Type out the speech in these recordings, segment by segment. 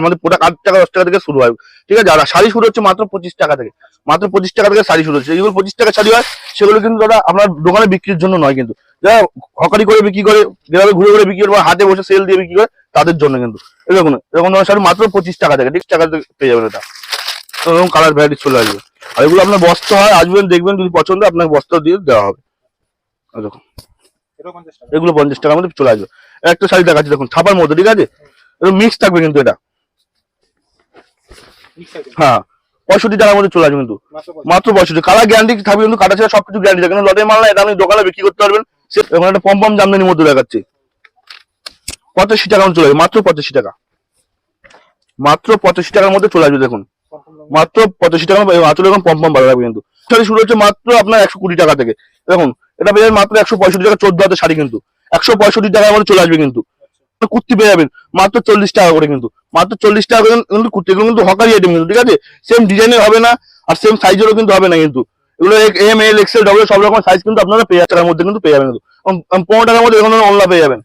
আমাদের প্রোডাক্ট আট টাকা দশ টাকা থেকে শুরু হয়। ঠিক আছে? আর শাড়ি শুরু হচ্ছে মাত্র পঁচিশ টাকা থেকে। মাত্র পঁচিশ টাকা থেকে শাড়ি শুরু হচ্ছে। যেগুলো পঁচিশ টাকা শাড়ি হয় সেগুলো কিন্তু দাদা আপনার দোকানে বিক্রির জন্য নয় কিন্তু। যারা হকারি করে বিক্রি করে গ্রামে ঘুরে ঘুরে বিক্রি করে হাতে বসে সেল দিয়ে বিক্রি করে তাদের জন্য কিন্তু। এরকম এরকম ধরনের শাড়ি মাত্র পঁচিশ টাকা থেকে। ঠিক টাকা পেয়ে যাবেন এটা। এরকম কালার ভ্যারাইটি চলে আসবে। আর এগুলো আপনার বস্ত্র হয় আসবেন দেখবেন যদি পছন্দ আপনাকে বস্ত্র দিয়ে দেওয়া হবে। দেখুন এগুলো পঞ্চাশ টাকার মধ্যে চলে আসবে। একটা শাড়ি দেখাচ্ছি দেখুন ছাপার মধ্যে ঠিক আছে? মিক্স থাকবে কিন্তু এটা। হ্যাঁ পঁয়ষট্টি টাকার মধ্যে চলে আসবে কিন্তু। মাত্র পঁয়ষট্টি। কালার গ্যারান্টি থাকবে কিন্তু কাটা ছাড়া সবকিছু গ্যারান্টি থাকে। লটের মাল না এটা আপনি দোকানে বিক্রি করতে পারবেন। সে এখন একটা পম পম জামদানির মধ্যে দেখাচ্ছি। পঁচাশি টাকার মধ্যে চলে আসবে মাত্র পঁচাশি টাকা। মাত্র পঁচাশি টাকার মধ্যে চলে আসবে দেখুন। মাত্র পঁচাশি টাকা আচলে এখন পম পম ভালো লাগবে কিন্তু। শাড়ি শুরু হচ্ছে মাত্র আপনার একশো কুড়ি টাকা থেকে। দেখুন এটা পেয়ে মাত্র একশো পঁয়ষট্টি টাকা চোদ্দ হাজার শাড়ি কিন্তু। একশো পঁয়ষট্টি টাকার মধ্যে চলে আসবে কিন্তু। কুর্তি পেয়ে যাবেন। মাত্র চল্লিশ টাকা করে কিন্তু। মাত্র চল্লিশ টাকা করে কিন্তু কুর্তি এগুলো কিন্তু হকারি আইটেম কিন্তু, ঠিক আছে? সেম ডিজাইনের হবে না, আর সেম সাইজেরও কিন্তু হবে না কিন্তু। এগুলো এম এল এক্সেল ডবল সব রকম সাইজ কিন্তু আপনারা পেয়ে টাকার মধ্যে কিন্তু পেয়ে যাবেন কিন্তু। পনেরো টাকার মধ্যে এখানে অনলাইন পেয়ে যাবেন।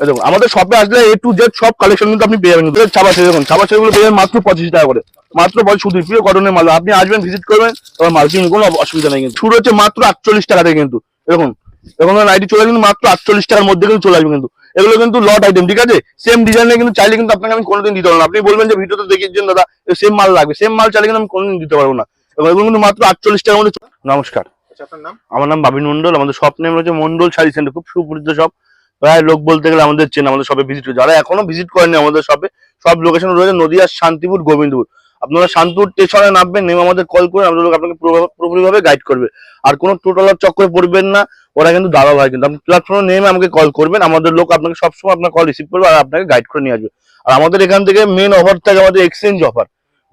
দেখুন, আমাদের শপে আসলে এ টু জেড সব কালেকশন কিন্তু আপনি পেয়ে যাবেন ছাপা শাড়ি দেখুন ছাপা শাড়িগুলো পেয়ে যাবেন মাত্র পঁচিশ টাকা করে। মাত্র শুধু প্রিয় কটনের মাল। আপনি আসবেন ভিজিট করবেন তোমার মার্কেটিং কোনো অসুবিধা নেই কিন্তু। শুরু হচ্ছে মাত্র আটচল্লিশ টাকা থেকে কিন্তু। দেখুন, এখন নাইটি চলে কিন্তু মাত্র আটচল্লিশ টাকার মধ্যে কিন্তু চলে আসবে কিন্তু। এগুলো কিন্তু লট আইটেম ঠিক আছে? সেম ডিজাইনে কিন্তু চাইলে কিন্তু আপনাকে আমি কোনোদিন দিতে পারব না। আপনি বলবেন যে ভিডিওতে দেখিয়েছেন দাদা সেম মাল লাগবে। সেম মাল চাইলে কিন্তু আমি কোনোদিন দিতে পারব না। এগুলো কিন্তু মাত্র আটচল্লিশ টাকার মধ্যে নমস্কার। আমার নাম বাবিন মন্ডল আমাদের শপ নেম রয়েছে মন্ডল শাড়ি সেন্টার খুব সুপরিচিত শপ প্রায় লোক বলতে গেলে আমাদের চেন আমাদের শপে ভিজিট করে যারা এখনও ভিজিট করেনি আমাদের শপে সব লোকেশন রয়েছে নদিয়ার শান্তিপুর গোবিন্দপুর। আপনারা শান্তিপুর স্টেশনে নামবেন, নেমে আমাদের কল করে আমাদের লোক আপনাকে পুরো- পুরোপুরিভাবে গাইড করবে। আর কোনো টোটালার চক্করে পড়বেন না, ওরা কিন্তু দালাল হয় কিন্তু। আপনি প্ল্যাটফর্মে নেমে আমাকে কল করবেন, আমাদের লোক আপনাকে সবসময় আপনার কল রিসিভ করবে আর আপনাকে গাইড করে নিয়ে আসবে। আর আমাদের এখান থেকে মেন অফার থাকে আমাদের এক্সচেঞ্জ অফার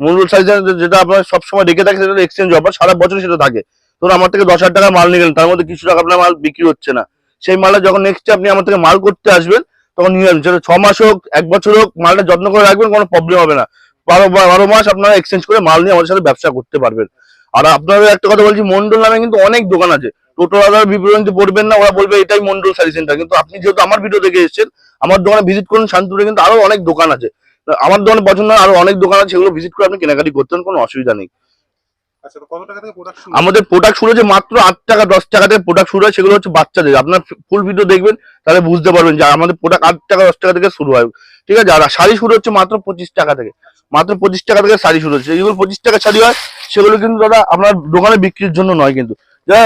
মূল সাইজ যেটা আপনার সবসময় রেখে থাকে সেটা এক্সচেঞ্জ অফার সারা বছর সেটা থাকে। ধরুন আমার থেকে দশ হাজার টাকা মাল নিয়ে গেলেন, তার মধ্যে কিছু টাকা আপনার মাল বিক্রি হচ্ছে না। সেই মালটা যখন নেক্সট আপনি আমার থেকে মাল করতে আসবেন, তখন নিয়ে আসবেন। সেটা ছ মাস হোক, এক বছর হোক, মালটা যত্ন করে রাখবেন, কোনো প্রবলেম হবে না। বারো বারো মাস আপনারা এক্সচেঞ্জ করে মাল নিয়ে আমাদের সাথে ব্যবসা করতে পারবেন। আর আপনাদের একটা কথা বলছি মন্ডল নামে কিন্তু অনেক দোকান আছে। টোটো আলাদা বিবরণী পড়বেন না ওরা বলবে এটাই মন্ডল শাড়ি সেন্টার কিন্তু আপনি যেহেতু আমার ভিডিও দেখে এসেছেন আমার দোকানে ভিজিট করুন শান্তিপুরে কিন্তু আরও অনেক দোকান আছে। আমার দোকানে পছন্দ আরও অনেক দোকান আছে সেগুলো ভিজিট করে আপনি কেনাকাটি করতেন কোনো অসুবিধা নেই। আচ্ছা আমাদের প্রোডাক্ট শুরু হচ্ছে মাত্র আট টাকা দশ টাকা থেকে প্রোডাক্ট শুরু হয় সেগুলো হচ্ছে বাচ্চাদের। আপনার ফুল ভিডিও দেখবেন তাহলে বুঝতে পারবেন যে আমাদের প্রোডাক্ট আট টাকা দশ টাকা থেকে শুরু হয়। ঠিক আছে আর শাড়ি শুরু হচ্ছে মাত্র পঁচিশ টাকা থেকে। মাত্র পঁচিশ টাকা থেকে শাড়ি শুরু হচ্ছে। যেগুলো পঁচিশ টাকা শাড়ি হয়, সেগুলো কিন্তু দাদা আপনার দোকানে বিক্রির জন্য নয় কিন্তু। যারা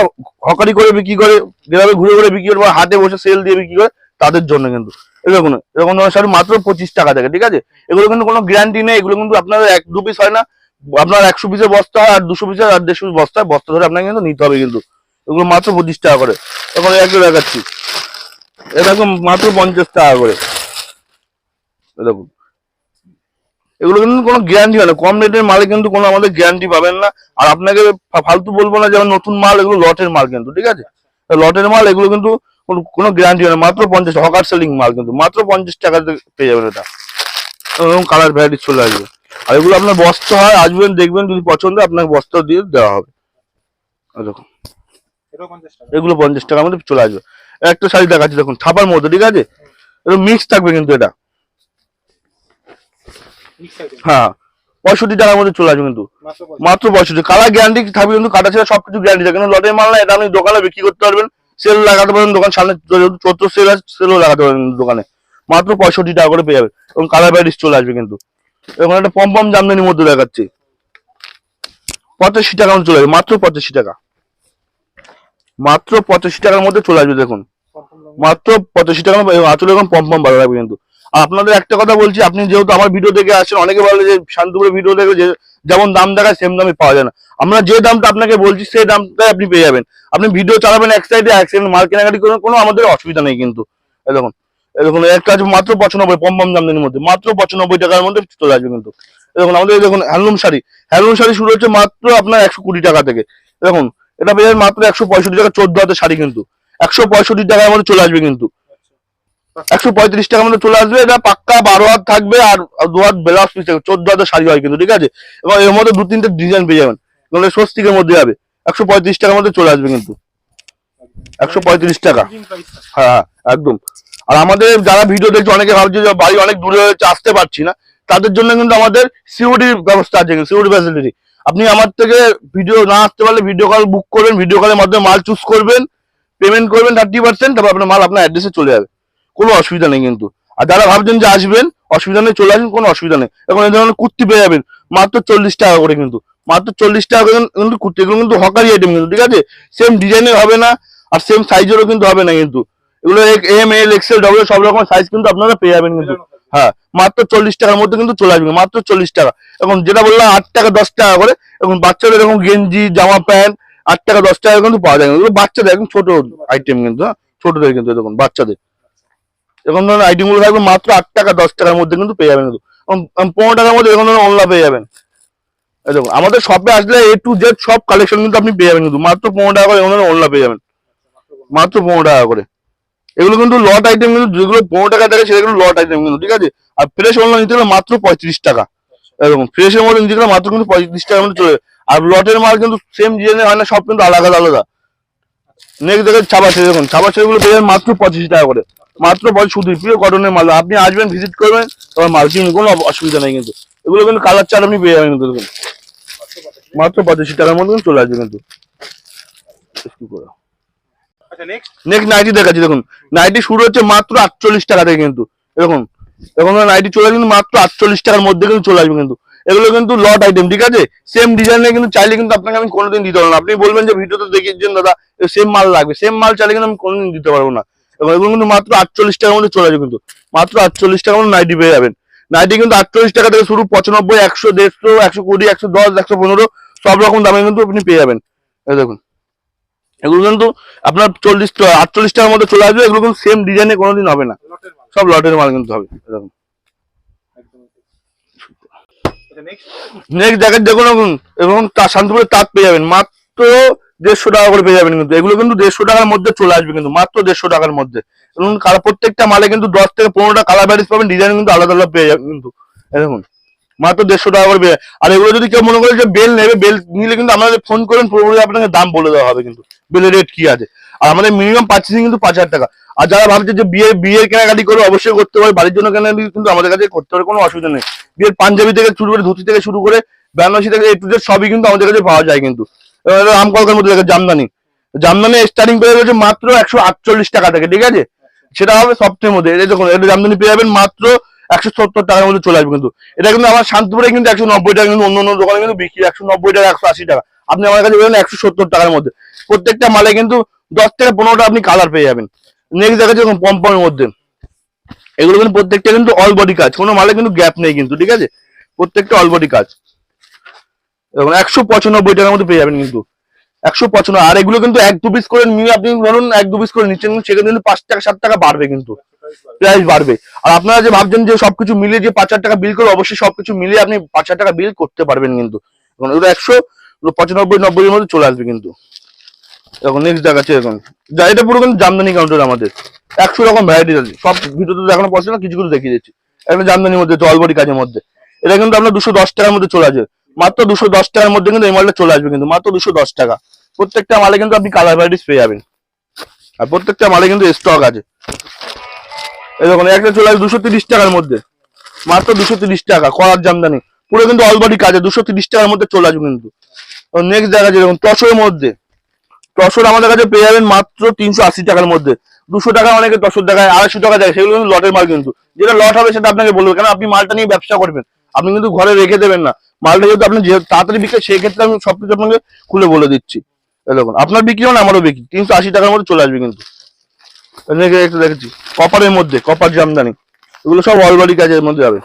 হকারি করে বিক্রি করে গ্রামে ঘুরে ঘুরে বিক্রি করে বা হাতে বসে সেল দিয়ে বিক্রি করে, তাদের জন্য কিন্তু। এরকম এরকম ধরনের শাড়ি মাত্র পঁচিশ টাকা থেকে, ঠিক আছে? এগুলো কিন্তু কোনো গ্যারান্টি নেই, এগুলো কিন্তু আপনার এক, দু পিস হয় না। আপনার একশো পিসের বস্তা হয়, আর দুশো পিসের আর দেড়শো পিস বস্তা বস্তা ধরে আপনাকে কিন্তু নিতে হবে কিন্তু। এগুলো মাত্র পঁচিশ টাকা করে। এখন একটু দেখাচ্ছি। এরকম মাত্র পঞ্চাশ টাকা করে। দেখুন। এগুলো কিন্তু কোনো গ্যারান্টি হয় না। কম রেটের মালে কিন্তু কোনো আমাদের গ্যারান্টি পাবেন না। আর আপনাকে ফালতু বলব না যেমন নতুন মাল এগুলো লটের মাল কিন্তু ঠিক আছে? লটের মাল এগুলো কিন্তু কোনো- কোনো গ্যারান্টি হয় না। মাত্র পঞ্চাশ হকার সেলিং মাল কিন্তু। মাত্র পঞ্চাশ টাকাতে পেয়ে যাবেন এটা। এরকম কালার ভ্যারাইটি চলে আসবে। আর এগুলো আপনার বস্ত্র হয় আসবেন দেখবেন যদি পছন্দ আপনাকে বস্ত্র দিয়ে দেওয়া হবে। টাকা। এগুলো পঞ্চাশ টাকার মধ্যে চলে আসবে। একটা শাড়ি দেখাচ্ছি দেখুন ছাপার মধ্যে ঠিক আছে? এটা মিক্স থাকবে কিন্তু এটা। হ্যাঁ পঁয়ষট্টি টাকার মধ্যে চলে আসবে কিন্তু। মাত্র পঁয়ষট্টি। কালার গ্যারান্টি থাকবে কিন্তু কাটা ছেড়ে সবকিছু গ্যারান্টি থাকে। কিন্তু লটের মাল না এটা আপনি দোকানে বিক্রি করতে পারবেন। সেল লাগাতে পারবেন দোকান সামনে চৈত্র সেল আছে সেলও লাগাতে পারবেন দোকানে। মাত্র পঁয়ষট্টি টাকা করে পেয়ে যাবে। এবং কালার ভ্যারাইটিস চলে আসবে কিন্তু। এখন একটা পম পম জামদানির মধ্যে দেখাচ্ছি। পঁচাশি মধ্যে চলে আসবে। মাত্র পঁচাশি টাকা। মাত্র পঁচাশি টাকার মধ্যে চলে আসবে দেখুন। মাত্র পঁচাশি টাকা আচলে এখন পম পম ভালো লাগবে কিন্তু। আপনাদের একটা কথা বলছি, আপনি যেহেতু আমার ভিডিও দেখে আসেন অনেকে বলে যে শান্তিপুরের ভিডিও দেখে যেমন দাম দেখায় সেম দামে পাওয়া যায় না। আমরা যে দামটা আপনাকে বলছি, সেই দামটাই আপনি পেয়ে যাবেন। আপনি ভিডিও চালাবেন এক সাইডে এক সাইডে মাল কেনাকাটি করবেন কোনো আমাদের অসুবিধা নেই কিন্তু। দেখুন দেখুন একটা আছে মাত্র পঁচানব্বই পম পম দামদানির মধ্যে, মাত্র পঁচানব্বই টাকার মধ্যে চলে আসবে কিন্তু। দেখুন, আমাদের দেখুন, হ্যান্ডলুম শাড়ি। হ্যান্ডলুম শাড়ি শুরু হচ্ছে মাত্র আপনার একশো কুড়ি টাকা থেকে। দেখুন, এটা পেয়ে মাত্র একশো পঁয়ষট্টি টাকা, চোদ্দ হাতের শাড়ি কিন্তু। একশো পঁয়ষট্টি টাকার মধ্যে চলে আসবে কিন্তু। একশো পঁয়ত্রিশ টাকার মধ্যে চলে আসবে এটা পাক্কা বারো হাত থাকবে আর দু ব্লাউজ পিস থাকবে চোদ্দ হাতের শাড়ি হয় কিন্তু ঠিক আছে? এবং এর মধ্যে দু তিনটে ডিজাইন পেয়ে যাবেন এগুলো স্বস্তিকের মধ্যে যাবে। একশো পঁয়ত্রিশ টাকার মধ্যে চলে আসবে কিন্তু। একশো পঁয়ত্রিশ টাকা। হ্যাঁ হ্যাঁ, একদম। আর আমাদের যারা ভিডিও দেখছে অনেকে ভাবছে যে বাড়ি অনেক দূরে হচ্ছে আসতে পারছি না। তাদের জন্য কিন্তু আমাদের সিওডির ব্যবস্থা আছে সিওডি ফ্যাসিলিটি আপনি আমার থেকে ভিডিও না আসতে পারলে ভিডিও কল বুক করবেন ভিডিও কলের মাধ্যমে মাল চুজ করবেন পেমেন্ট করবেন থার্টি পার্সেন্ট তারপর আপনার মাল আপনার অ্যাড্রেসে চলে যাবে। কোনো অসুবিধা নেই কিন্তু। আর যারা ভাবছেন যে আসবেন, অসুবিধা নেই, চলে আসবেন কোনো অসুবিধা নেই। এখন এই ধরনের কুর্তি পেয়ে যাবেন, মাত্র চল্লিশ টাকা করে কিন্তু। মাত্র চল্লিশ টাকা করে কিন্তু কুর্তি, এগুলো কিন্তু হকারি আইটেম কিন্তু, ঠিক আছে? সেম ডিজাইনের হবে না, আর সেম সাইজেরও কিন্তু হবে না কিন্তু। এগুলো এম এল এক্সেল ডবল সব রকম সাইজ কিন্তু আপনারা পেয়ে যাবেন কিন্তু। হ্যাঁ মাত্র চল্লিশ টাকার মধ্যে কিন্তু চলে আসবে, মাত্র চল্লিশ টাকা। এখন যেটা বললাম, আট টাকা দশ টাকা করে, এখন বাচ্চাদের এরকম গেঞ্জি, জামা প্যান্ট, আট টাকা দশ টাকা কিন্তু পাওয়া যায় বাচ্চাদের, একদম ছোট আইটেম কিন্তু হ্যাঁ? ছোটদের কিন্তু দেখুন, বাচ্চাদের। এরকম ধরনের আইটেমগুলো থাকবে মাত্র আট টাকা, দশ টাকার মধ্যে কিন্তু পেয়ে যাবেন কিন্তু। পনেরো টাকার মধ্যে এরকম ধরনের অনলা পেয়ে যাবেন। দেখুন, আমাদের শপে আসলে এ টু জেড সব কালেকশন কিন্তু আপনি পেয়ে যাবেন কিন্তু। মাত্র পনেরো টাকা করে এরকম ধরনের অনলা পেয়ে যাবেন। মাত্র পনেরো টাকা করে। এগুলো কিন্তু লট আইটেম কিন্তু যেগুলো পনেরো টাকা থাকে সেগুলো লট আইটেম কিন্তু, ঠিক আছে? আর ফ্রেশ অনলাইন নিতে গেলে মাত্র পঁয়ত্রিশ টাকা। এরকম ফ্রেশের মধ্যে নিতে গেলে মাত্র কিন্তু পঁয়ত্রিশ টাকার মধ্যে চলে আর লটের মাল কিন্তু সেম ডিজাইনের হয় না, সব কিন্তু আলাদা আলাদা। নেক্সট দেখেন ছাবাছে দেখুন ছাবাছে গুলো পেয়ে যাবেন মাত্র পঁচিশ টাকা করে। মাত্র পঁচিশ শুধু প্রিয় কটনের মাল আপনি আসবেন ভিজিট করবেন তোমার মাল কিনুন কোনো অসুবিধা নেই কিন্তু। এগুলো কিন্তু কালার চাল আপনি পেয়ে যাবেন কিন্তু দেখুন। মাত্র পঁচাশি টাকার মধ্যে চলে আসবে কিন্তু। আচ্ছা নেক্সট নাইটি দেখাচ্ছি দেখুন। নাইটি শুরু হচ্ছে মাত্র আটচল্লিশ টাকা থেকে কিন্তু। নাইটি চলে কিন্তু মাত্র আটচল্লিশ টাকার মধ্যে কিন্তু চলে আসবে কিন্তু। এগুলো কিন্তু লট আইটেম ঠিক আছে? সেম ডিজাইনে কিন্তু চাইলে কিন্তু আপনাকে আমি কোনোদিন দিতে পারব না। আপনি বলবেন যে ভিডিওতে দেখিয়েছেন দাদা সেম মাল লাগবে। সেম মাল চাইলে কিন্তু আমি কোনোদিন দিতে পারব না। এগুলো কিন্তু মাত্র আটচল্লিশ টাকার মধ্যে চলে আসবে কিন্তু। মাত্র আটচল্লিশ টাকার মধ্যে নাইটি পেয়ে যাবেন। নাইটি কিন্তু আটচল্লিশ টাকা থেকে শুরু পঁচানব্বই একশো দেড়শো একশো কুড়ি একশো দশ একশো পনেরো সব রকম দামে কিন্তু আপনি পেয়ে যাবেন। দেখুন। এগুলো কিন্তু আপনার চল্লিশ আটচল্লিশ টাকার মধ্যে চলে আসবে এগুলো কিন্তু সেম ডিজাইনে কোনোদিন হবে না। সব লটের মাল কিন্তু হবে। দেখুন। আচ্ছা নেক্সট নেক্সট জ্যাকেট দেখুন এখন এবং তার শান্তিপুরের তাঁত পেয়ে যাবেন। মাত্র দেড়শো টাকা করে পেয়ে যাবেন কিন্তু। এগুলো কিন্তু দেড়শো টাকার মধ্যে চলে আসবে কিন্তু, মাত্র দেড়শো টাকার মধ্যে। এবং প্রত্যেকটা মালে কিন্তু দশ থেকে পনেরোটা কালার ভ্যারিস পাবেন ডিজাইন কিন্তু আলাদা আলাদা পেয়ে যাবেন কিন্তু। এই দেখুন, মাত্র দেড়শো টাকা করে পেয়ে আর এগুলো যদি কেউ মনে করে যে বেল নেবে, বেল নিলে কিন্তু আপনাদের ফোন করেন পুরোপুরি আপনাকে দাম বলে দেওয়া হবে কিন্তু, বেলের রেট কি আছে। আর আমাদের মিনিমাম পার্চেসিং কিন্তু পাঁচ হাজার টাকা। আর যারা ভাবছে যে বিয়ে বিয়ের কেনাকাটি করে অবশ্যই করতে পারে, বাড়ির জন্য কেনাকাটি কিন্তু আমাদের কাছে করতে পারে, কোনো অসুবিধা নেই। বিয়ের পাঞ্জাবি থেকে শুরু করে, ধুতি থেকে শুরু করে, বেনারসি থেকে এ টু জেড সবই কিন্তু আমাদের কাছে পাওয়া যায় কিন্তু। এবার কলকার মধ্যে দেখে জামদানি। জামদানি স্টার্টিং পেয়ে গেছে মাত্র একশো আটচল্লিশ টাকা থেকে, ঠিক আছে? সেটা হবে সবচেয়ে মধ্যে। এই দেখুন, এটা জামদানি পেয়ে যাবেন মাত্র একশো সত্তর টাকার মধ্যে চলে আসবে কিন্তু। এটা কিন্তু আমার শান্তিপুরে কিন্তু একশো নব্বই টাকা, কিন্তু অন্য অন্য দোকানে কিন্তু বিক্রি একশো নব্বই টাকা, একশো আশি টাকা। আপনি আমার কাছে পেবেন একশো সত্তর টাকার মধ্যে। প্রত্যেকটা মালে কিন্তু দশ থেকে পনেরোটা আপনি কালার পেয়ে যাবেন। নেক্সট দেখা যাচ্ছে পম্পমের মধ্যে। এগুলো কিন্তু প্রত্যেকটা কিন্তু অল বডি কাজ। কোনো মালে কিন্তু গ্যাপ নেই কিন্তু, ঠিক আছে? প্রত্যেকটা অল বডি কাজ। এবং একশো পঁচানব্বই টাকার মধ্যে পেয়ে যাবেন কিন্তু। একশো পঁচানব্বই, আর এগুলো কিন্তু এক দু পিস করে নিয়ে আপনি ধরুন এক দু পিস করে নিচ্ছেন, সেখানে কিন্তু পাঁচ টাকা, সাত টাকা বাড়বে কিন্তু। প্রাইস বাড়বে। আর আপনারা যে ভাবছেন যে সবকিছু মিলিয়ে যে পাঁচ হাজার টাকা বিল করে, অবশ্যই সবকিছু মিলিয়ে আপনি পাঁচ হাজার টাকা বিল করতে পারবেন কিন্তু। এখন এগুলো একশো পঁচানব্বই, নব্বই এর মধ্যে চলে আসবে কিন্তু। এখন নেক্সট দেখাচ্ছে এখন যা, এটা পুরো কিন্তু জামদানি কাউন্টার আমাদের। একশো রকম ভ্যারাইটি আছে। সব ভিডিওতে দেখানো পছন্দ না, কিছু কিছু দেখিয়ে দিচ্ছি। একটা জামদানির মধ্যে, জলবড়ি কাজের মধ্যে। এটা কিন্তু আপনার দুশো দশ টাকার মধ্যে চলে আসবে। মাত্র দুশো দশ টাকার মধ্যে কিন্তু এই মালটা চলে আসবে কিন্তু, মাত্র দুশো দশ টাকা। প্রত্যেকটা মালে কিন্তু আপনি কালার ভ্যারাইটিস পেয়ে যাবেন। আর প্রত্যেকটা মালে কিন্তু স্টক আছে। এই দেখুন, একটা চলে আসবে দুশো তিরিশ টাকার মধ্যে। মাত্র দুশো তিরিশ টাকা, করার জামদানি। পুরো কিন্তু অলবডি কাজে দুশো তিরিশ টাকার মধ্যে চলে আসবে কিন্তু। নেক্সট দেখা যাচ্ছে, দেখুন মধ্যে। তসর আমাদের কাছে পেয়ে যাবেন মাত্র তিনশো আশি টাকার মধ্যে। দুশো টাকা অনেকে তসর দেখায়, আড়াইশো টাকা দেয় সেগুলো কিন্তু লটের মাল কিন্তু। যেটা লট হবে সেটা আপনাকে বলব, কেন আপনি মালটা নিয়ে ব্যবসা করবেন? আপনি কিন্তু ঘরে রেখে দেবেন না। মালটা যদি আপনি তাড়াতাড়ি বিক্রি সেই ক্ষেত্রে আমি সবকিছু আপনাকে খুলে বলে দিচ্ছি। দেখুন, আপনার বিক্রি মানে আমারও বিক্রি। তিনশো আশি টাকার মধ্যে চলে আসবে কিন্তু। একটু দেখেছি। কপারের মধ্যে, কপার জামদানি। এগুলো সব অলবডি কাজের মধ্যে যাবে।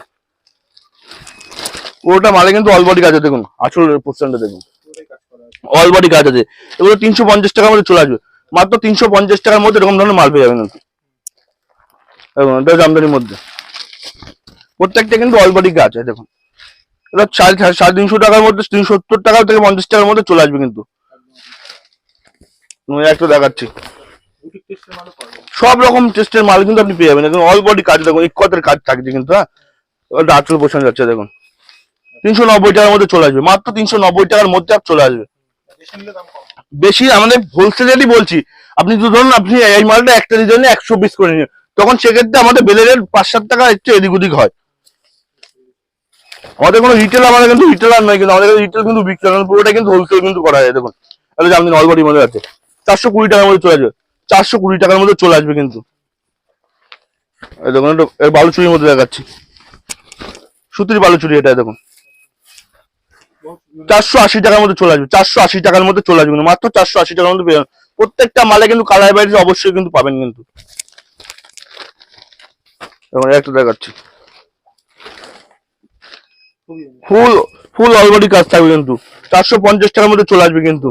পুরোটা মালে কিন্তু অলবডি কাজে দেখুন। আসল পোর্শনটা দেখুন। পুরোটাই কাজ আছে। আছে এগুলো তিনশো পঞ্চাশ টাকার মধ্যে চলে আসবে। মাত্র তিনশো পঞ্চাশ টাকার মধ্যে এরকম ধরনের মাল পেয়ে যাবেন কিন্তু। দেখুন, এটা জামদানির মধ্যে। প্রত্যেকটা কিন্তু অল বডি কাজ আছে, দেখুন। এটা সাড়ে সাড়ে তিনশো টাকার মধ্যে, তিনশো সত্তর টাকা থেকে পঞ্চাশ টাকার মধ্যে চলে আসবে কিন্তু। একটা দেখাচ্ছি। সব রকম টেস্টের মাল কিন্তু আপনি পেয়ে যাবেন। দেখুন অল কাজ দেখুন ইকতের কাজ থাকছে কিন্তু হ্যাঁ? আটচল পোষণ যাচ্ছে, দেখুন। তিনশো নব্বই টাকার মধ্যে চলে আসবে। মাত্র তিনশো নব্বই টাকার মধ্যে আপ চলে আসবে। বেশি আমাদের হোলসেলেরই বলছি, আপনি যদি ধরুন, আপনি এই মালটা একটা ডিজাইনে একশো পিস করে নিন তখন সেক্ষেত্রে আমাদের বেলের পাঁচ সাত টাকা একটু এদিক ওদিক হয়। আমাদের কোনো রিটেল আমাদের কিন্তু রিটেলার নয়, কিন্তু আমাদের রিটেল কিন্তু বিক্রি পুরোটা কিন্তু হোলসেল কিন্তু করা যায়, দেখুন। তাহলে জামদিন অলবডির মধ্যে আছে, চারশো কুড়ি টাকার মধ্যে চলে আসবে, চারশো কুড়ি টাকার মধ্যে চলে আসবে কিন্তু। দেখুন এর বালুচুরির মধ্যে দেখাচ্ছি। সুতির বালুচুরি এটা দেখুন। চারশো আশি টাকার মধ্যে চলে আসবে, চারশো আশি টাকার মধ্যে চলে আসবে মাত্র চারশো আশি টাকার মধ্যে। প্রত্যেকটা মালে কিন্তু কালার বাইরে অবশ্যই কিন্তু পাবেন কিন্তু। এবং একটা দেখাচ্ছি। ফুল ফুল অলরেডি কাজ থাকবে কিন্তু। চারশো পঞ্চাশ টাকার মধ্যে চলে আসবে কিন্তু।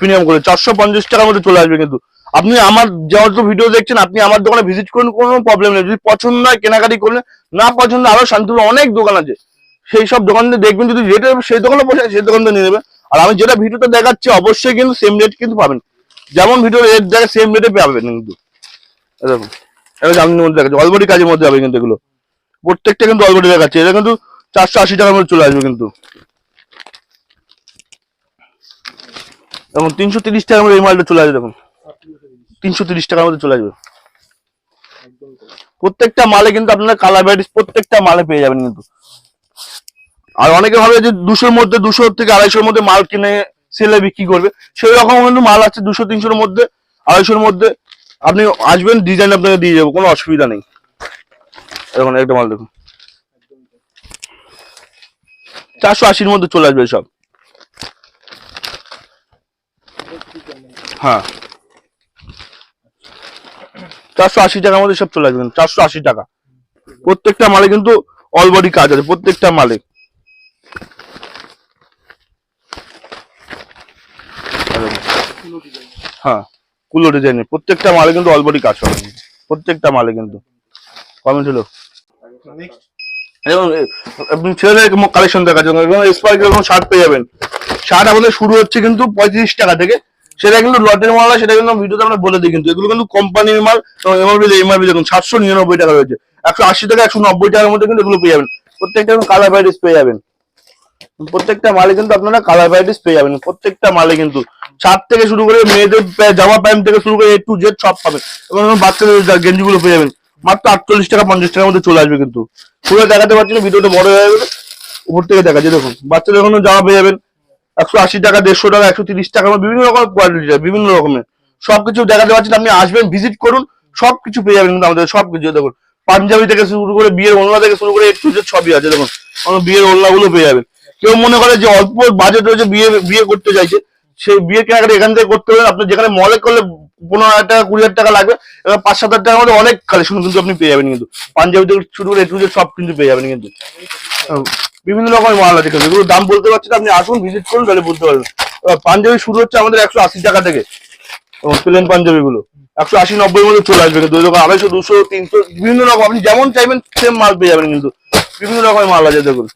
প্রিমিয়াম করে চারশো পঞ্চাশ টাকার মধ্যে চলে আসবে কিন্তু। আপনি আমার যেহেতু ভিডিও দেখছেন আপনি আমার দোকানে ভিজিট করুন কোনো প্রবলেম নেই। যদি পছন্দ হয় কেনাকাটি করলে না পছন্দ আরও শান্তিপুর অনেক দোকান আছে। সেই সব দোকান দেখবেন যদি রেটে সেই দোকানে বসে সেই দোকান থেকে নিয়ে নেবে। আর আমি যেটা ভিডিওতে দেখাচ্ছি অবশ্যই কিন্তু সেম রেট কিন্তু পাবেন। যেমন ভিডিও রেট দেখে সেম রেটে পাবেন কিন্তু। দেখুন এটা জামনির মধ্যে দেখাচ্ছে। অলরেডি কাজের মধ্যে হবে কিন্তু এগুলো। প্রত্যেকটা কিন্তু অলরেডি দেখাচ্ছে। এটা কিন্তু চারশো আশি টাকার মধ্যে চলে আসবে কিন্তু। এখন তিনশো তিরিশ টাকার মধ্যে এই মালটা চলে আসবে, দেখুন। তিনশো তিরিশ টাকার মধ্যে চলে আসবে। প্রত্যেকটা মালে কিন্তু আপনারা কালার ভ্যারাইটিস প্রত্যেকটা মালে পেয়ে যাবেন কিন্তু। আর অনেকে ভাবে যে দুশোর মধ্যে দুশো থেকে আড়াইশোর মধ্যে মাল কিনে সেলে বিক্রি করবে। সেই রকম কিন্তু মাল আছে দুশো তিনশোর মধ্যে, আড়াইশোর মধ্যে। আপনি আসবেন ডিজাইন আপনাকে দিয়ে যাব, কোনো অসুবিধা নেই। এখন একটা মাল দেখুন। চারশো আশির মধ্যে চলে আসবে সব। হ্যাঁ। চারশো আশি টাকার মধ্যে সব চলে আসবেন চারশো আশি টাকা। প্রত্যেকটা মালে কিন্তু কাজ প্রত্যেকটা মালে। হ্যাঁ কুলো ডিজাইনের প্রত্যেকটা মালে কিন্তু অল বডি কাজ হবে। প্রত্যেকটা মালে কিন্তু। কমেন্ট হলো। এবং ছেলেদের কালেকশন দেখাচ্ছেন এবং স্পার্ক এরকম শার্ট পেয়ে যাবেন। শার্ট আমাদের শুরু হচ্ছে কিন্তু পঁয়ত্রিশ টাকা থেকে। সেটা কিন্তু লটের মাল হয়, সেটা কিন্তু ভিডিওতে আমরা বলে দিই কিন্তু। এগুলো কিন্তু কোম্পানির মাল এবং এমআরপি এমআরপি দেখুন সাতশো নিরানব্বই টাকা রয়েছে। একশো আশি টাকা একশো নব্বই টাকার মধ্যে কিন্তু এগুলো পেয়ে যাবেন। প্রত্যেকটা কালার ভ্যারাইটিস পেয়ে যাবেন। প্রত্যেকটা মালে কিন্তু আপনারা কালার ভ্যারাইটিস পেয়ে যাবেন প্রত্যেকটা মালে কিন্তু। শার্ট থেকে শুরু করে মেয়েদের জামা প্যান্ট থেকে শুরু করে এ টু জেড সব পাবেন। এবং বাচ্চাদের গেঞ্জিগুলো পেয়ে যাবেন। মাত্র আটচল্লিশ টাকা পঞ্চাশ টাকার মধ্যে চলে আসবে কিন্তু। পুরো দেখাতে পারছি না ভিডিওটা বড় হয়ে যাবে। উপর থেকে দেখা যায় দেখুন। বাচ্চাদের কোনো জামা পেয়ে যাবেন একশো আশি টাকা দেড়শো টাকা একশো তিরিশ টাকা বিভিন্ন রকম কোয়ালিটি বিভিন্ন রকমের। সবকিছু দেখাতে পারছি না, আপনি আসবেন ভিজিট করুন সবকিছু পেয়ে যাবেন কিন্তু আমাদের সবকিছু দেখুন। পাঞ্জাবি থেকে শুরু করে বিয়ের ওড়না থেকে শুরু করে একটু সবই আছে দেখুন। আমার বিয়ের ওড়নাগুলো পেয়ে যাবেন। কেউ মনে করে যে অল্প বাজেট রয়েছে বিয়ে বিয়ে করতে চাইছে সেই বিয়ে কেনাকাটা এখান থেকে করতে হবে আপনি যেখানে মলে করলে পনেরো হাজার টাকা কুড়ি হাজার টাকা লাগবে এবার পাঁচ সাত হাজার টাকার মধ্যে অনেক কালেকশন কিন্তু আপনি পেয়ে যাবেন কিন্তু। পাঞ্জাবি থেকে শুরু করে একটু সব কিন্তু পেয়ে যাবেন কিন্তু। বিভিন্ন রকমের মাল আছে কিন্তু দাম বলতে পারছি না আপনি আসুন ভিজিট করুন তাহলে বুঝতে পারবেন। পাঞ্জাবি শুরু হচ্ছে আমাদের একশো আশি টাকা থেকে এবং প্লেন পাঞ্জাবি গুলো একশো আশি নব্বই মধ্যে চলে আসবে কিন্তু রকম আড়াইশো দুশো তিনশো বিভিন্ন রকম আপনি যেমন চাইবেন সেম মাল পেয়ে যাবেন কিন্তু। বিভিন্ন রকমের মাল আছে দেখুন।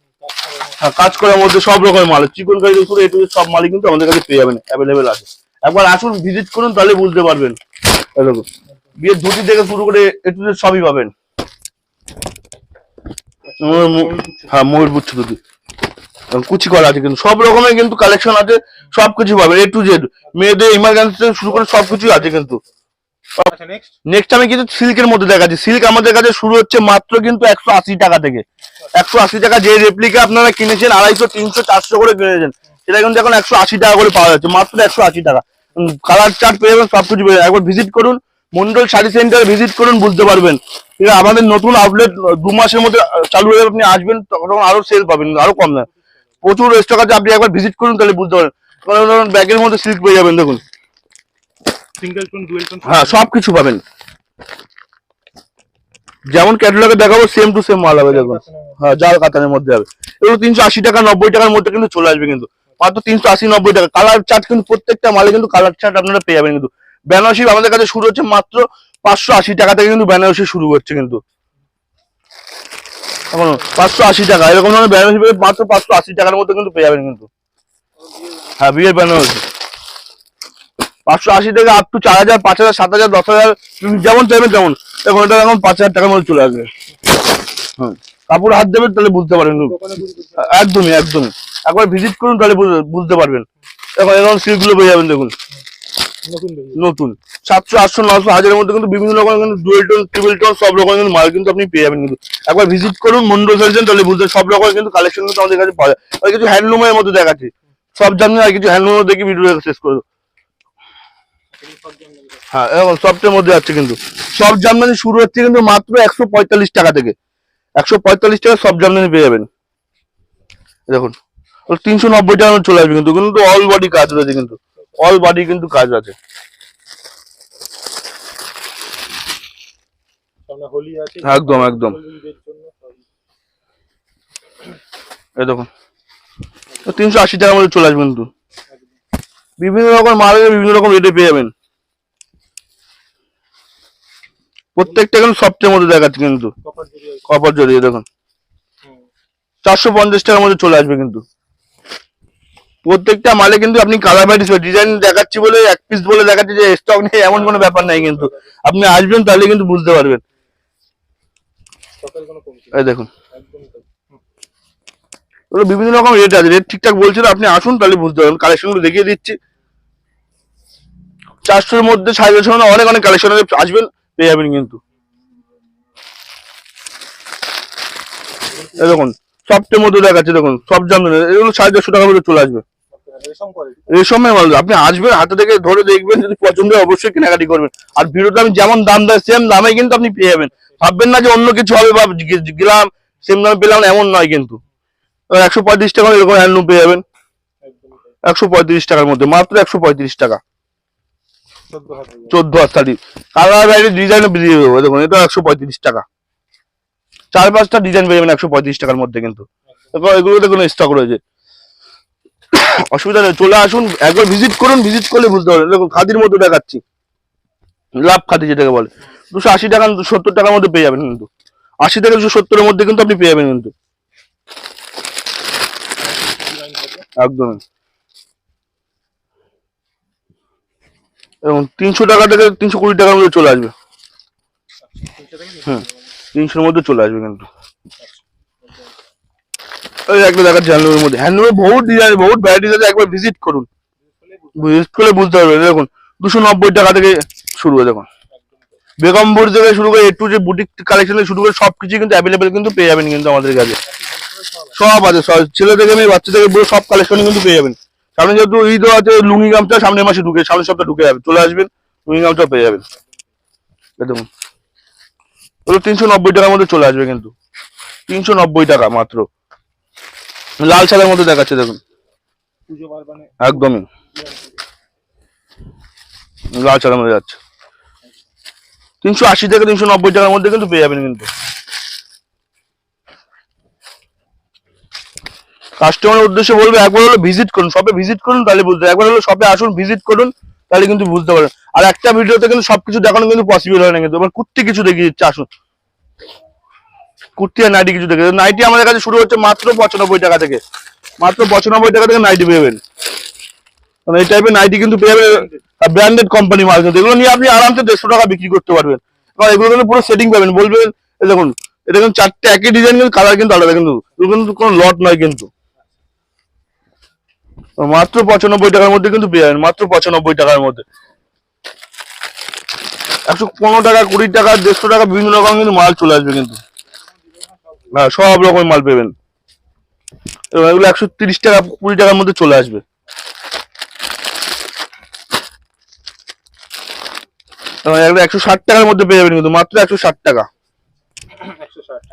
হ্যাঁ কাজ করার মধ্যে সব রকমের মাল চিকন কারি করে এটু সব মালই কিন্তু আমাদের কাছে পেয়ে যাবেন অ্যাভেলেবেল আছে। একবার আসুন ভিজিট করুন তাহলে বুঝতে পারবেন। দেখুন বিয়ের ধুতি থেকে শুরু করে এটু সবই পাবেন। হ্যাঁ ময়ূর বুচ্ছ ধুতি। কুচি করা আছে কিন্তু সব রকমের কিন্তু কালেকশন আছে সবকিছু পাবেন এ টু জেড মেয়েদের ইমার্জেন্সি থেকে শুরু করে সবকিছুই আছে কিন্তু। আচ্ছা নেক্সট নেক্সট আমি কিন্তু সিল্কের মধ্যে দেখাচ্ছি। সিল্ক আমাদের কাছে শুরু হচ্ছে মাত্র কিন্তু একশো আশি টাকা থেকে। একশো আশি টাকা যে রেপ্লিকা আপনারা কিনেছেন আড়াইশো তিনশো চারশো করে কিনেছেন। সেটা কিন্তু এখন একশো আশি টাকা করে পাওয়া যাচ্ছে মাত্র একশো আশি টাকা। কালার চার্ট পেয়ে যাবেন সবকিছু পেয়ে একবার ভিজিট করুন মন্ডল শাড়ি সেন্টারে ভিজিট করুন বুঝতে পারবেন। ঠিক আছে আমাদের নতুন আউটলেট দু মাসের মধ্যে চালু হয়ে যাবে আপনি আসবেন তখন আরও সেল পাবেন আরও কম দামে। প্রচুর স্টক আছে আপনি একবার ভিজিট করুন তাহলে বুঝতে পারবেন। ব্যাগের মধ্যে সিল্ক পেয়ে যাবেন দেখুন। সিঙ্গেল টোন ডুয়েল টোন হ্যাঁ সবকিছু পাবেন। যেমন ক্যাটালগে দেখাবো সেম টু সেম মাল হবে দেখুন। হ্যাঁ জাল কাতানের মধ্যে হবে এগুলো তিনশো আশি টাকা নব্বই টাকার মধ্যে কিন্তু চলে আসবে কিন্তু। মাত্র তিনশো আশি নব্বই টাকা। কালার চার্ট কিন্তু প্রত্যেকটা মালে কিন্তু কালার চার্ট আপনারা পেয়ে যাবেন কিন্তু। বেনারসি আমাদের কাছে শুরু হচ্ছে মাত্র পাঁচশো আশি টাকা থেকে কিন্তু বেনারসি শুরু হচ্ছে কিন্তু। এখন পাঁচশো আশি টাকা, এরকম ধরনের বেনারসি পেয়ে মাত্র পাঁচশো আশি টাকার মধ্যে কিন্তু পেয়ে যাবেন কিন্তু। হ্যাঁ বিয়ের বেনারসি পাঁচশো আশি থেকে আপ টু চার হাজার, পাঁচ হাজার, সাত হাজার, দশ হাজার, যেমন চাইবেন তেমন। এখন এটা এখন পাঁচ হাজার টাকার মধ্যে চলে আসবে। হুম। কাপড় হাত দেবেন তাহলে বুঝতে পারবেন একদমই একদমই। একবার ভিজিট করুন তাহলে বুঝ- বুঝতে পারবেন। এখন এখন সিল্কগুলো পেয়ে যাবেন দেখুন। নতুন সাতশো আটশো নশো হাজারের মধ্যে কিন্তু বিভিন্ন রকম কিন্তু ডুয়েল টোন ট্রিপল টোন সব রকম কিন্তু মাল কিন্তু আপনি পেয়ে যাবেন কিন্তু। একবার ভিজিট করুন মন্ডল ফেলছেন তাহলে বুঝতে সব রকম কিন্তু কালেকশন কিন্তু আমাদের কাছে পাওয়া যায়। আর কিছু হ্যান্ডলুমের মধ্যে দেখাচ্ছে। সব জানলে আর কিছু হ্যান্ডলুমের দেখে ভিডিও শেষ করে হ্যাঁ এখন সবটার মধ্যে যাচ্ছে কিন্তু। সব জামদানি শুরু হচ্ছে কিন্তু মাত্র একশো পঁয়তাল্লিশ টাকা থেকে। একশো পঁয়তাল্লিশ টাকা সব জামদানি পেয়ে যাবেন। দেখুন তিনশো নব্বই টাকা চলে আসবে কিন্তু কিন্তু অল বডি কাজ রয়েছে কিন্তু অল বডি কিন্তু কাজ আছে। একদম, একদম। এই দেখুন তিনশো আশি টাকার মধ্যে চলে আসবে কিন্তু। বিভিন্ন রকম মাল বিভিন্ন রকম রেটে পেয়ে যাবেন। প্রত্যেকটা কিন্তু সফটের মধ্যে দেখাচ্ছে কিন্তু। কপার জড়ি জড়িয়ে, দেখুন। চারশো পঞ্চাশ টাকার মধ্যে চলে আসবে কিন্তু। প্রত্যেকটা মালে কিন্তু আপনি কালার ভ্যারাইটিস ডিজাইন দেখাচ্ছি বলে, এক পিস বলে দেখাচ্ছি যে স্টক নেই, এমন কোনো ব্যাপার নাই কিন্তু। আপনি আসবেন তাহলে কিন্তু বুঝতে পারবেন। দেখুন। ওগুলো বিভিন্ন রকম রেট আছে। রেট ঠিকঠাক বলছিল আপনি আসুন তাহলে বুঝতে পারবেন। কালেকশনগুলো দেখিয়ে দিচ্ছি। চারশোর মধ্যে সাড়ে অনেক অনেক কালেকশন আসবেন। পেয়ে যাবেন কিন্তু। দেখুন সবটের মধ্যে দেখাচ্ছে দেখুন সব জানবেন এগুলো সাড়ে চারশো টাকার মধ্যে চলে আসবে। রেশমের মাল আপনি আসবেন হাতে থেকে ধরে দেখবেন যদি পছন্দ হয় অবশ্যই কেনাকাটি করবেন। আর ভিডিওতে আমি যেমন দাম দেয় সেম দামে কিন্তু আপনি পেয়ে যাবেন। ভাববেন না যে অন্য কিছু হবে বা গেলাম সেম দামে পেলাম এমন নয় কিন্তু। একশো পঁয়ত্রিশ টাকা এরকম হ্যান্ডলুম পেয়ে যাবেন। একশো পঁয়ত্রিশ টাকার মধ্যে মাত্র একশো পঁয়ত্রিশ টাকা। চোদ্দ চোদ্দ কালার বাইরে ডিজাইনও বেরিয়ে দেবো দেখুন, এটা একশো পঁয়ত্রিশ টাকা। চার পাঁচটা ডিজাইন পেয়ে যাবেন একশো পঁয়ত্রিশ টাকার মধ্যে কিন্তু। এগুলোতে কোনো স্টক রয়েছে। অসুবিধা নেই, চলে আসুন, একবার ভিজিট করুন ভিজিট করলে বুঝতে পারবেন। দেখুন, খাদির মধ্যে দেখাচ্ছি। লাভ খাদি যেটাকে বলে। দুশো আশি টাকা সত্তর টাকার মধ্যে পেয়ে যাবেন কিন্তু। আশি থেকে দুশো সত্তরের মধ্যে কিন্তু আপনি পেয়ে যাবেন কিন্তু। একদমই এবং তিনশো টাকা থেকে তিনশো কুড়ি টাকার মধ্যে চলে আসবে। হুম। তিনশোর মধ্যে চলে আসবে কিন্তু। ওই একটা দেখাচ্ছি হ্যান্ডলুমের মধ্যে। হ্যান্ডলুমের বহুত ডিজাইন বহুত ভ্যারাইটিস আছে, একবার ভিজিট করুন। ভিজিট করলে বুঝতে পারবেন দেখুন, দুশো নব্বই টাকা থেকে শুরু হয়, দেখুন। বেগমপুর থেকে শুরু করে একটু যে বুটিক কালেকশন থেকে শুরু করে সব কিছু কিন্তু অ্যাভেলেবেল কিন্তু পেয়ে যাবেন কিন্তু আমাদের কাছে। সব আছে, সব ছেলে থেকে মেয়ে, বাচ্চা থেকে পুরো সব কালেকশন কিন্তু পেয়ে যাবেন। সামনে যেহেতু ঈদ আছে, লুঙ্গি গামছা সামনের মাসে ঢুকে, সামনের সপ্তাহে ঢুকে যাবে, চলে আসবেন, লুঙ্গি গামছা পেয়ে যাবেন। তিনশো নব্বই টাকার মধ্যে চলে আসবে কিন্তু। তিনশো নব্বই টাকা মাত্র। লাল সাদার মধ্যে দেখাচ্ছে, দেখুন। একদমই। লাল সাদার মধ্যে যাচ্ছে। তিনশো আশি থেকে তিনশো নব্বই টাকার মধ্যে কিন্তু পেয়ে যাবেন কিন্তু। কাস্টমারের উদ্দেশ্যে বলব, একবার হলো ভিজিট করুন। শপে ভিজিট করুন, তাহলে বুঝতে একবার হলো শপে আসুন ভিজিট করুন, তাহলে কিন্তু বুঝতে পারবেন। আর একটা ভিডিওতে কিন্তু সবকিছু দেখানো কিন্তু পসিবল হয় না কিন্তু। এবার কুর্তি কিছু দেখিয়ে দিচ্ছে, আসুন। কুর্তি আর নাইটি কিছু দেখে নাইটি আমাদের কাছে শুরু হচ্ছে মাত্র পঁচানব্বই টাকা থেকে। মাত্র পঁচানব্বই টাকা থেকে নাইটি পেয়ে মানে এই টাইপের নাইটি কিন্তু পেয়ে যাবেন ব্র্যান্ডেড কোম্পানি মাল কিন্তু। এগুলো নিয়ে আপনি আরামসে দেড়শো টাকা বিক্রি করতে পারবেন। কারণ এগুলো কিন্তু পুরো সেটিং পাবেন। বলবেন দেখুন, এটা কিন্তু চারটে একই ডিজাইন কিন্তু কালার কিন্তু আলাদা কিন্তু। কিন্তু কোনো লট নয় কিন্তু। মাত্র পঁচানব্বই টাকার মধ্যে কিন্তু পেয়ে যাবেন মাত্র পঁচানব্বই টাকার মধ্যে। একশো পনেরো টাকা কুড়ি টাকা দেড়শো টাকা বিভিন্ন রকম কিন্তু মাল চলে আসবে কিন্তু। হ্যাঁ সব রকম মাল পেবেন। এগুলো একশো তিরিশ টাকা কুড়ি টাকার মধ্যে চলে আসবে। একশো ষাট টাকার মধ্যে পেয়ে যাবেন কিন্তু মাত্র একশো ষাট টাকা।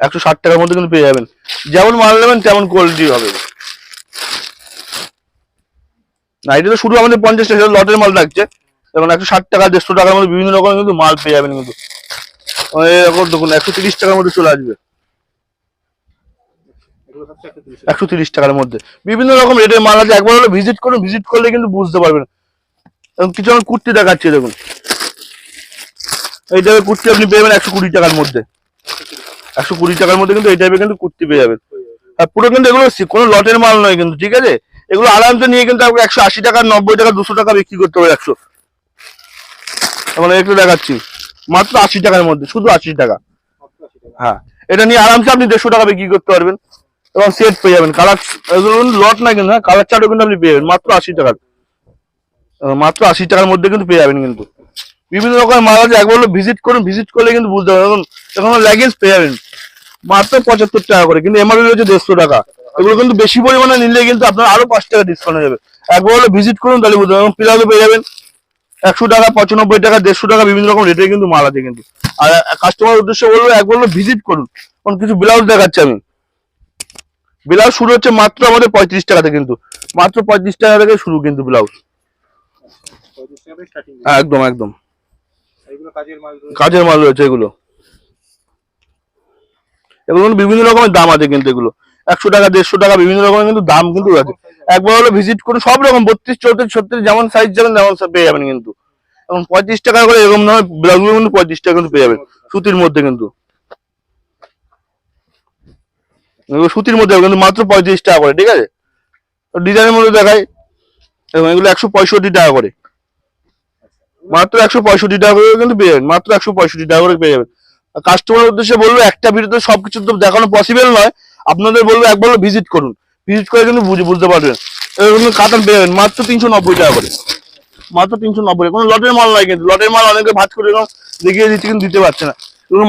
একশো ষাট। টাকার মধ্যে কিন্তু পেয়ে যাবেন। যেমন মাল নেবেন তেমন কোয়ালিটি হবে। না, এটা তো শুধু আমাদের পঞ্চাশ টাকা লটের মাল থাকছে এখন একশো ষাট টাকা, দেড়শো টাকার মধ্যে বিভিন্ন রকম কিন্তু মাল পেয়ে যাবেন কিন্তু। মানে এরকম দেখুন, একশো তিরিশ টাকার মধ্যে চলে আসবে। একশো তিরিশ টাকার মধ্যে। বিভিন্ন রকম রেটের মাল আছে, একবার হলে ভিজিট করুন ভিজিট করলে কিন্তু বুঝতে পারবেন। এবং কিছু আমি কুর্তি দেখাচ্ছি, দেখুন। এই টাইপের কুর্তি আপনি পেয়ে যাবেন একশো কুড়ি টাকার মধ্যে। একশো কুড়ি টাকার মধ্যে কিন্তু এই টাইপের কিন্তু কুর্তি পেয়ে যাবেন। আর পুরো কিন্তু এগুলো কোনো লটের মাল নয় কিন্তু, ঠিক আছে? এগুলো আরামসে নিয়ে কিন্তু আপনাকে একশো আশি টাকা, নব্বই টাকা, দুশো টাকা বিক্রি করতে হবে, একশো। মানে একটু দেখাচ্ছি। মাত্র আশি টাকার মধ্যে, শুধু আশি টাকা। হ্যাঁ এটা নিয়ে আরামসে আপনি দেড়শো টাকা বিক্রি করতে পারবেন এবং সেট পেয়ে যাবেন। কালার লট না কিন্তু হ্যাঁ কালার চার্টও কিন্তু আপনি পেয়ে যাবেন। মাত্র আশি টাকার মাত্র আশি টাকার মধ্যে কিন্তু পেয়ে যাবেন কিন্তু। বিভিন্ন রকমের মাল আছে, একবার ভিজিট করুন ভিজিট করলে কিন্তু বুঝতে পারবেন। এখন এখন লেগিংস পেয়ে যাবেন। মাত্র পঁচাত্তর টাকা করে, কিন্তু এমআরপি রয়েছে দেড়শো টাকা। এগুলো কিন্তু বেশি পরিমাণে নিলে কিন্তু আপনার আরও পাঁচ টাকা ডিসকাউন্ট হয়ে যাবে। একবার হলে ভিজিট করুন তাহলে বুঝতে পারবেন। পিলারও পেয়ে যাবেন। একশো টাকা, পঁচানব্বই টাকা, দেড়শো টাকা, বিভিন্ন রকম রেটে কিন্তু মাল আছে কিন্তু। আর কাস্টমার উদ্দেশ্যে বলব, একবার হলে ভিজিট করুন। কারণ কিছু ব্লাউজ দেখাচ্ছি আমি। ব্লাউজ শুরু হচ্ছে মাত্র আমাদের পঁয়ত্রিশ টাকাতে কিন্তু। মাত্র পঁয়ত্রিশ টাকা থেকে শুরু কিন্তু ব্লাউজ স্টার্টিং একদম একদম। কাজের মাল রয়েছে এগুলো। এগুলো বিভিন্ন রকমের দাম আছে কিন্তু এগুলো। একশো টাকা, দেড়শো টাকা, বিভিন্ন রকমের কিন্তু দাম কিন্তু আছে। একবার হলো ভিজিট করুন, সব রকম, বত্রিশ, চৌত্রিশ, ছত্রিশ, যেমন সাইজ যাবেন, তেমন সব পেয়ে যাবেন কিন্তু। এখন পঁয়ত্রিশ টাকা করে এরকম নয় ব্লাউজগুলো কিন্তু পঁয়ত্রিশ টাকা কিন্তু পেয়ে যাবেন, সুতির মধ্যে কিন্তু। সুতির মধ্যে কিন্তু মাত্র পঁয়ত্রিশ টাকা করে, ঠিক আছে? ডিজাইনের মধ্যে দেখাই। এবং এগুলো একশো পঁয়ষট্টি টাকা করে। মাত্র একশো পঁয়ষট্টি টাকা করে কিন্তু পেয়ে যাবেন, মাত্র একশো পঁয়ষট্টি টাকা করে পেয়ে যাবেন। কাস্টমার উদ্দেশ্যে বলব, একটা ভিডিওতে সবকিছু তো দেখানো পসিবল নয়। আপনাদের বলব একবার ভিজিট করুন। ভিজিট করে কিন্তু বুঝে বুঝতে পারবেন। এরকম কাতান পেয়ে যাবেন মাত্র তিনশো নব্বই টাকা করে। মাত্র তিনশো নব্বই কোনো লটের মাল নাই কিন্তু। লটের মাল অনেকে ভাত করে দেখিয়ে দিচ্ছে কিন্তু দিতে পারছে না।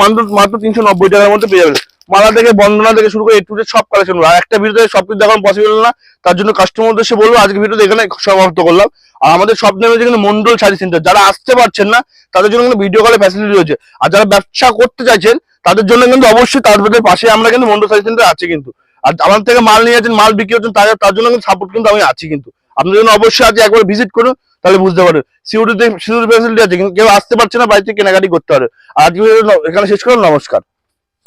মাত্র মাত্র তিনশো নব্বই টাকার মধ্যে পেয়ে যাবেন। মালা থেকে বন্দনা থেকে শুরু করে একটু সব কালেকশন আর একটা ভিডিওতে সবকিছু দেখানো পসিবল না, তার জন্য কাস্টমার উদ্দেশ্যে বলব আজকে ভিডিওতে এখানে সমাপ্ত করলাম। আর আমাদের সব নেমে যেখানে মন্ডল শাড়ি সেন্টার যারা আসতে পারছেন না, তাদের জন্য কিন্তু ভিডিও কলে ফ্যাসিলিটি রয়েছে। আর যারা ব্যবসা করতে চাইছেন, তাদের জন্য কিন্তু অবশ্যই তাদের পাশে আমরা কিন্তু মন্ডল শাড়ি সেন্টার আছে কিন্তু। আর আমার থেকে মাল নিয়ে যাচ্ছেন, মাল বিক্রি হচ্ছেন তার তার জন্য কিন্তু সাপোর্ট কিন্তু আমি আছি কিন্তু। আপনার জন্য অবশ্যই আজ একবার ভিজিট করুন, তাহলে বুঝতে পারবেন। সিউরিটি সিউরিটি ফ্যাসিলিটি আছে, কিন্তু কেউ আসতে পারছে না, বাড়িতে কেনাকাটি করতে পারে। আজকে এখানে শেষ করুন নমস্কার।